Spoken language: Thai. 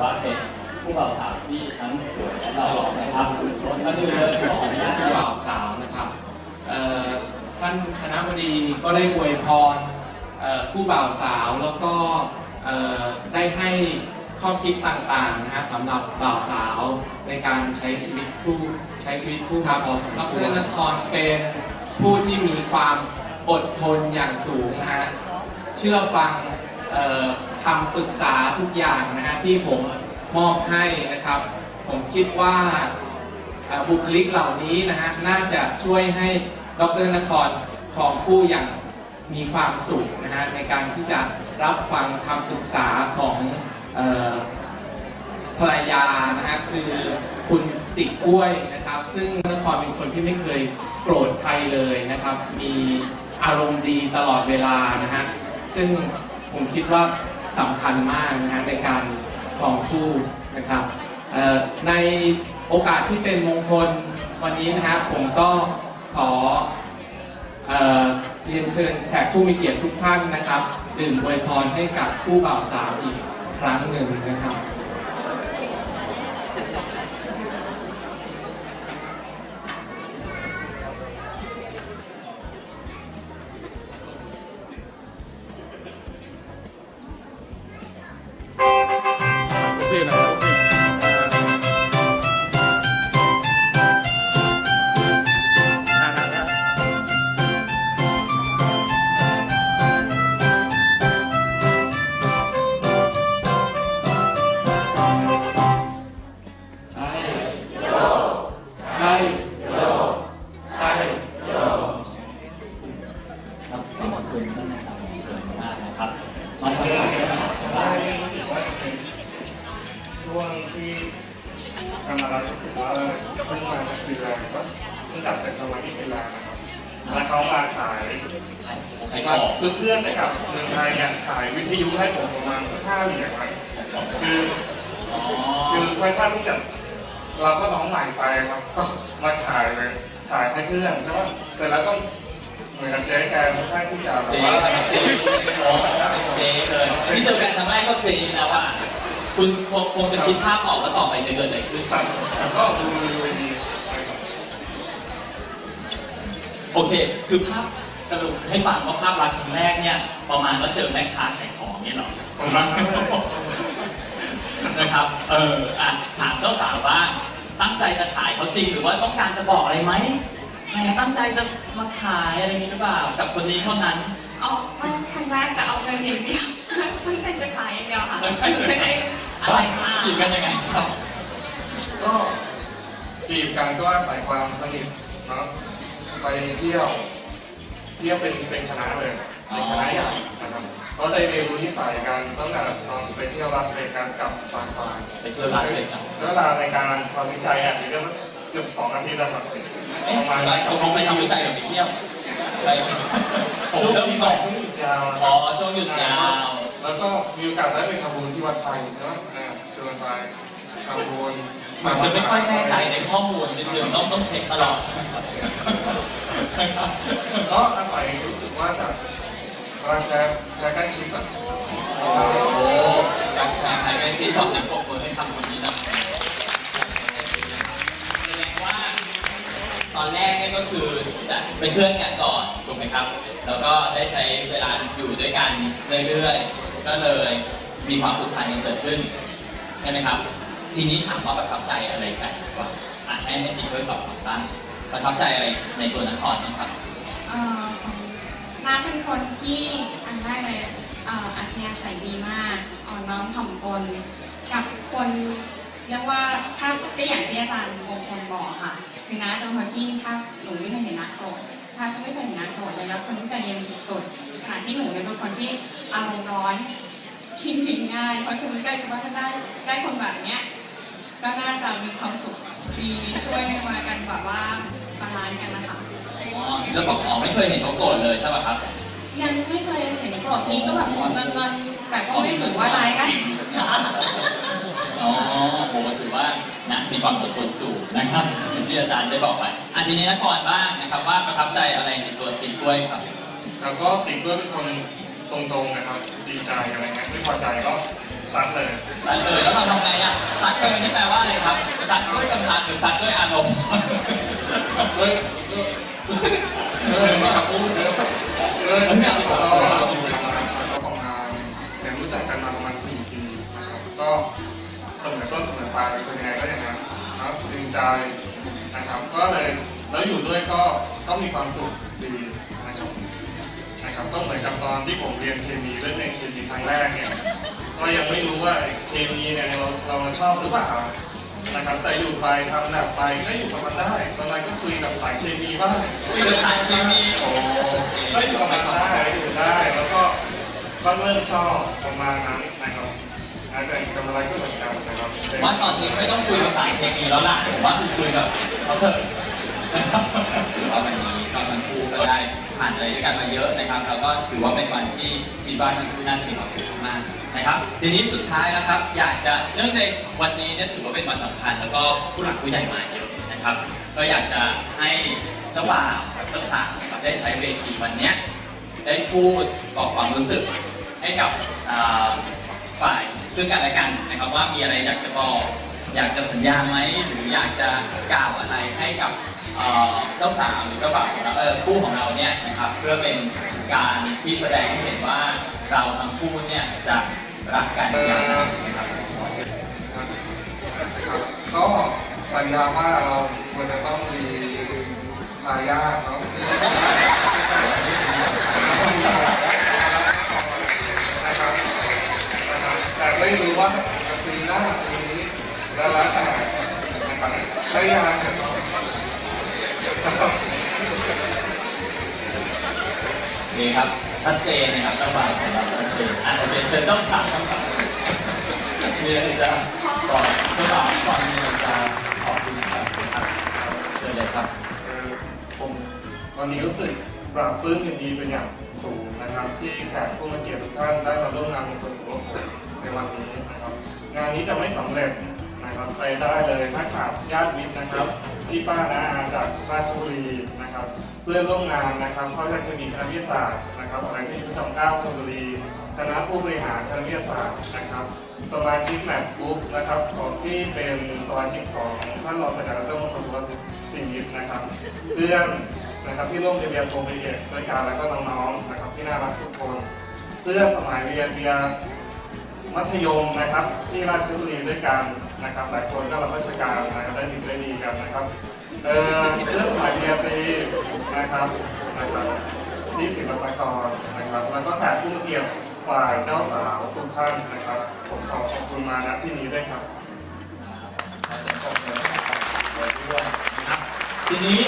ว่าเอกผู้บ่าวสาวที่ทั้งสวยและหล่อนะครับก่อนอื่นเลยขออนุญาตผู้บ่าวสาวนะครับท่านคณะบดีก็ได้อวยพรผู้บ่าวสาวแล้วก็ได้ให้ข้อคิดต่างๆนะฮะสำหรับบ่าวสาวในการใช้ชีวิตคู่ใช้ชีวิตคู่ครับพอสำหรับเพื่อนนครเป็นผู้ที่มีความอดทนอย่างสูงนะฮะเชื่อฟัง คำปรึกษาทุกอย่างนะฮะที่ผมมอบให้นะครับ ผมคิดว่าบุคลิกเหล่านี้นะฮะน่าจะช่วยให้ดรนครของผู้อย่างมีความสุขนะฮะในการที่จะรับฟังคำปรึกษาของภรรยานะฮะคือคุณติกล้วยนะครับ ซึ่งนครเป็นคนที่ไม่เคยโกรธใครเลยนะครับ มีอารมณ์ดีตลอดเวลานะฮะซึ่งผมคิดว่า สำคัญมากนะฮะในการครองคู่นะครับในโอกาสที่เป็นมงคลวันนี้นะครับผมก็ขอเอ่อเรียนเชิญแขกผู้มีเกียรติทุกท่านนะครับ ดื่มอวยพรให้กับผู้บ่าวสาวอีกครั้งหนึ่งนะครับ คุณท่านอาจารย์มงคลมากนะครับมาทำงานภาษาชาวบ้รู้สึกว่าจะเป็นช่วงที่กำลังรู้สึกว่าเพิ่งมาจากฟินแลนด์ก็เพิ่งกลับจากทำงานที่ฟินแลนด์นะครับแล้วเขามาขายครับคือเพื่อนจะกลับเมืองไทยเนี่ยขายวิทยุให้ผมประมาณสักห้าเหรียญครับคืออ๋อคือค่อยๆรู้จักเราก็น้องใหม่ไปครับก็มาขายเลยขายให้เพื่อนใช่ไหมแต่แล้วก็ เหมือนกับเจ๊แกค่อนข้างที่จะแบบเจ๊ว่านะครับเจ๊อ๋อเป็นเจ๊เลยที่เจอกันครั้งแรกก็เจ๊นะว่า คุณคงจะคิดภาพออกว่าต่อไปจะเกิดอะไรขึ้นครับก็ดูดูดีครับโอเค คือภาพสรุปให้ฟังว่าภาพลักษณ์ครั้งแรกเนี่ย ประมาณว่าเจอแม่ค้าขายของเนี่ยหรอนะครับ เอออะถามเจ้าสาวบ้างตั้งใจจะขายเขาจริงหรือว่าต้องการจะบอกอะไรไหม มตั้งใจจะมาขายอะไรนี้หรือเปล่ากับคนนี้เท่านั้นออกว่าครั้งแรกจะเอาเงินอย่างเดียวตั้งใจจะขายอย่างเดียวค่ะไม่ได้อะไรมากจีบกันยังไงครับ ก็จีบกันก็อาศัยความสนิทเนาะไปเที่ยวเที่ยวเป็นเป็นคณะเลยเป็นคณะใหญ่นะครับก็จะเรียนรู้นิสัยกันตั้งแต่ตอนไปเที่ยวลาสเวกัสกับซานฟรานไปเที่ยวลาสเวกัสใช้เวลาในการทำวิจัยอะนี่ก็เกือบสองอาทิตย์แล้วครับเอ๊ะประมาณนั้นตกลงไปทำวิจัยหรือไปเที่ยวไปผมช่วงเริ่มนี้ตต่อช่วงหยุดยาวอ๋อช่วงหยุดยาว แล้วก็มีโอกาสได้ไปทำบุญที่วัดไทยใช่ไหมอ่าชวนไปทำบุญเหมือนจะไม่ค่อยแน่ใจในข้อมูลนิดนึงต้องต้องเช็คตลอดก็อาศัยรู้สึกว่าจะรักแท้แท้ใกล้ชิดอะโอ้โหการแข่งขันกันที่ขอเสียงปรบมือให้คำคนนี้ ก็คือจะเป็นเพื่อนกันก่อนถูกไหมครับ แล้วก็ได้ใช้เวลาอยู่ด้วยกันเรื่อยๆก็เลยมีความผูกพันกันเกิดขึ้น ใช่ไหมครับ ทีนี้ถามว่าประทับใจอะไรกันดีกว่าอะให้ให้ติ๊กด้วยตอบคำตั้งประทับใจอะไรในตัวนครนะครับเอ่อน้าเป็นคนที่อันแรกเลยเอ่ออัธยาศัยดีมากอ่อนน้อมถ่อมตนกับคนเรียกว่าถ้าก็อย่างที่อาจารย์มงคลบอกค่ะ คือน้าจะเป็นคนที่ถ้าหนูไม่เคยเห็นน้าโกรธถ้าจะไม่เคยเห็นน้าโกรธเลยแล้วคนที่ใจเย็นสุดๆขณะที่หนูเนี่ยเป็นคนที่อารมณ์ร้อนขี้หงุดหงิดง่าย เพราะฉะนั้นก็คิดว่าถ้าได้ได้คนแบบเนี้ยก็น่าจะมีความสุขมีมีช่วยมากันแบบว่าบาลานซ์กันนะคะอ๋อแล้วบอกอ๋อไม่เคยเห็นเขาโกรธเลยใช่ป่ะครับ ยังไม่เคยเห็นโกรธนี้ก็แบบหัวงอนๆแต่ก็ไม่ถือว่าร้ายกันค่ะอ๋อโหถือว่า นะมีความอดทนสูงนะครับอย่างที่อาจารย์ได้บอกไปอันทีนี้นครบ้างนะครับว่าประทับใจอะไรในตัวติ๊กกล้วยครับ แล้วก็ติ๊กด้วยเป็นคนตรงๆนะครับ จริงใจอะไรเงี้ยไม่พอใจก็ซัดเลยสัตว์เลยแล้วเราทำไงอะสัตว์เลยนี่แปลว่าอะไรครับสัตว์ด้วยกำลังหรือสัตว์ด้วยอารมณ์เฮ้ยเออมาขับพูดเย ใจนะครับ ก็เลยแล้วอยู่ด้วยก็ก็มีความสุขดีนะครับนะครับก็เหมือนกับตอนที่ผมเรียนเคมีเรื่องในเคมีครั้งแรกเนี่ยก็ยังไม่รู้ว่าเคมีเนี่ยเราเราชอบหรือเปล่านะครับแต่อยู่ไปทำหนักไปก็อยู่กับมันได้ตอนนั้นก็คุยกับสายเคมีบ้างคุยกับสารเคมีโอ้ก็อยู่กับมันได้อยู่ได้ แล้วก็ก็เริ่มชอบประมาณนั้นนะครับ แล้วแต่กับอะไรก็เหมือนกันนะครับว่าตอนนี้ไม่ต้องคุยกับสาเคมีแล้วล่ะผมว่าคือคุยกับเขาเถอะนะครับว่าวันนี้เราทั้งคู่ก็ได้ผ่านอะไรด้วยกันมาเยอะนะครับแล้วก็ถือว่าเป็นวันที่คิดว่าทั้งคู่น่าจะมีความสุขมากนะครับทีนี้สุดท้ายนะครับ อยากจะเนื่องในวันนี้เนี่ยถือว่าเป็นวันสำคัญแล้วก็ผู้หลักผู้ใหญ่มาเยอะนะครับ ก็อยากจะให้เจ้าบ่าวเจ้าสาวได้ใช้เวทีวันนี้ได้พูดบอกความรู้สึกให้กับ ซึ่งกันและกันนะครับว่ามีอะไรอยากจะบอกอยากจะสัญญาไหมหรืออยากจะกล่าวอะไรให้กับเจ้าสาวหรือเจ้าบ่าวของเราเออคู่ของเราเนี่ยนะครับเพื่อเป็นการที่แสดงให้เห็นว่าเราทั้งคู่เนี่ยจะรักกันอย่างไรนะครับก็สัญญาว่าเราควรจะต้องมีทายาทเนาะ ได้ยังจะต้องนะครับนี่ครับ ชัดเจนนะครับเจ้าบ่าวของเราชัดเจนอะโอเคเชิญเจ้าสาวครับมีอะไรจะก่อนเจ้าบ่าวก่อนมีอะไรจะขอบคุณครับเชิญเลยครับเอ่อผมวันนี้รู้สึกปรับปลื้มยินดีเป็นอย่างสูงนะครับที่แขกผู้มาเกียรติทุกท่านได้มาร่วมงานในคนสุวรรณผมในวันนี้นะครับ งานนี้จะไม่สำเร็จ นะครับไปได้เลยถ้าขาดญาติมิตรนะครับที่ป้านาอาจากราชบุรีนะครับ เพื่อนร่วมงานนะครับเพราะจะมีคณะวิทยาศาสตร์นะครับอะไรที่ยุทธจอมเก้าชลบุรีคณะผู้บริหารคณะวิทยาศาสตร์นะครับสมาชิกแมทกรุ๊ปนะครับของที่เป็นสมาชิกของท่านรองศาสตราจารย์ดรมงคลสุวรรณสิงห์นะครับเพื่อนนะครับที่ร่วมเรียนโทรไปเอกด้วยกันแล้วก็น้องๆนะครับที่น่ารักทุกคนเพื่อนสมัยเรียนเรียนมัธยมนะครับ ที่ราชบุรีด้วยกัน นะครับ หลายคนก็รับราชการนะครับได้ดีได้ดีกันนะครับเอ่อเรื่องหมายเรียนตีนะครับนะครับที่ศิลปากรนะครับ แล้วก็แขกผู้เกียรติฝ่ายเจ้าสาวทุกท่านนะครับผมขอขอบคุณมาณที่นี้ด้วยครับทีนี้